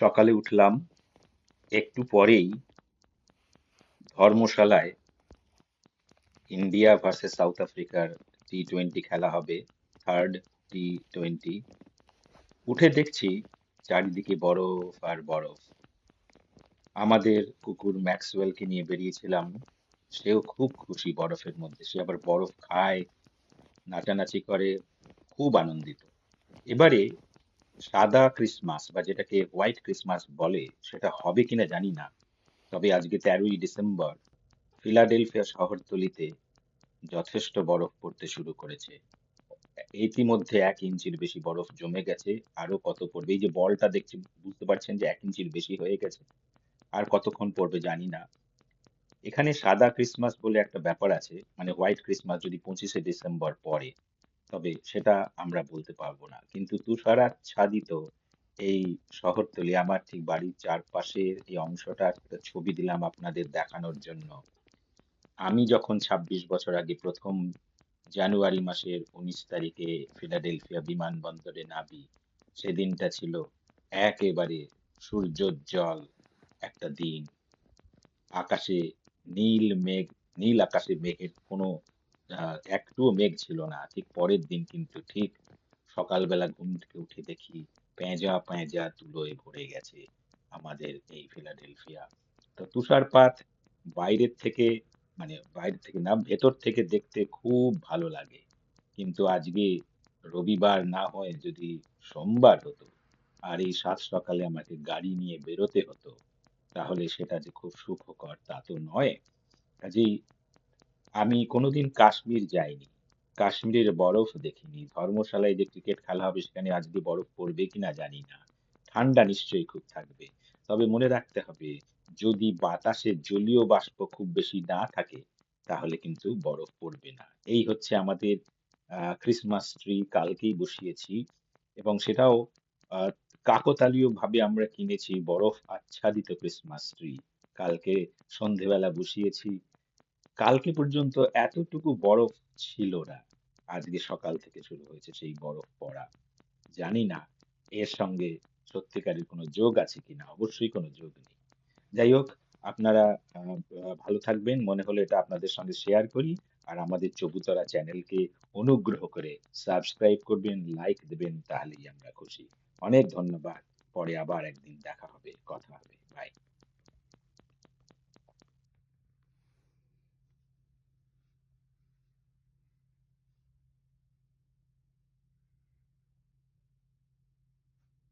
সকালে উঠলাম। একটু পরেই ধর্মশালায় ইন্ডিয়া ভার্সেস সাউথ আফ্রিকার টি টোয়েন্টি খেলা হবে, থার্ড টি টোয়েন্টি উঠে দেখছি চারিদিকে বরফ আর বরফ। আমাদের কুকুর ম্যাক্সওয়েলকে নিয়ে বেরিয়েছিলাম। সেও খুব খুশি বরফের মধ্যে। সে আবার বরফ খায়, নাচানাচি করে, খুব আনন্দিত। এবারে সাদা ক্রিসমাস বা যেটাকে হোয়াইট ক্রিসমাস বলে, সেটা হবে কিনা জানি না। তবে আজকে তেরোই ডিসেম্বর ফিলাডেলফিয়া শহরতলিতে যথেষ্ট বরফ পড়তে শুরু করেছে। ইতিমধ্যে এক ইঞ্চির বেশি বরফ জমে গেছে। আরও কত পড়বে? এই যে বলটা দেখছি, বুঝতে পারছেন যে এক ইঞ্চির বেশি হয়ে গেছে। আর কতক্ষণ পড়বে জানি না। এখানে সাদা ক্রিসমাস বলে একটা ব্যাপার আছে মানে হোয়াইট ক্রিসমাস যদি পঁচিশে ডিসেম্বর পরে তবে সেটা আমরা বলতে পারব না। কিন্তু তুষারাচ্ছাদিত এই শহরতলি, আমার ঠিক বাড়ির চারপাশের এই অংশটা একটা ছবি দিলাম আপনাদের দেখানোর জন্য। আমি যখন ২৬ বছর আগে প্রথম জানুয়ারি মাসের উনিশ তারিখে ফিলাডেলফিয়া বিমানবন্দরে নামি, সেদিনটা ছিল একেবারে সূর্যোজ্জ্বল একটা দিন। আকাশে নীল মেঘ, নীল আকাশে মেঘের কোনো একটুও মেঘ ছিল না। ঠিক পরের দিন কিন্তু ঠিক সকালবেলা ঘুম থেকে উঠে দেখি পেঁজা পেঁজা তুলোয় ভরে গেছে আমাদের এই ফিলাডেলফিয়া। তো তুষারপাত বাইরের থেকে মানে বাইরে থেকে না, ভেতর থেকে দেখতে খুব ভালো লাগে। কিন্তু আজকে রবিবার না হয় যদি সোমবার হতো আর এই সাত সকালে আমাকে গাড়ি নিয়ে বেরোতে হতো, তাহলে সেটা যে খুব সুখকর তা তো নয়। কাজেই আমি কোনোদিন কাশ্মীর যাইনি। কাশ্মীরের বরফ দেখিনি। ধর্মশালায় যে ক্রিকেট খেলা হবে সেখানে আজকে বরফ পড়বে কিনা জানি না। ঠান্ডা নিশ্চয়ই খুব থাকবে। তবে মনে রাখতে হবে, যদি বাতাসে জলীয় বাষ্প খুব বেশি না থাকে, তাহলে কিন্তু বরফ পড়বে না। এই হচ্ছে আমাদের আহ ক্রিসমাস ট্রি কালকেই বসিয়েছি এবং সেটাও আহ কাকতালীয় ভাবে আমরা কিনেছি বরফ আচ্ছাদিত ক্রিসমাস ট্রি কালকে সন্ধেবেলা বসিয়েছি। কালকে পর্যন্ত এতটুকু বরফ ছিল না। আজকে সকাল থেকে শুরু হয়েছে সেই বরফ পড়া। জানি না এর সঙ্গে সত্যিকারের কোনো যোগ আছে কিনা অবশ্যই কোনো যোগ নেই। যাই হোক, আপনারা ভালো থাকবেন। মনে হলো এটা আপনাদের সঙ্গে শেয়ার করি। আর আমাদের চবুতরা চ্যানেলকে অনুগ্রহ করে সাবস্ক্রাইব করবেন লাইক দেবেন, তাহলেই আমরা খুশি। অনেক ধন্যবাদ। পরে আবার একদিন দেখা হবে, কথা হবে। বাই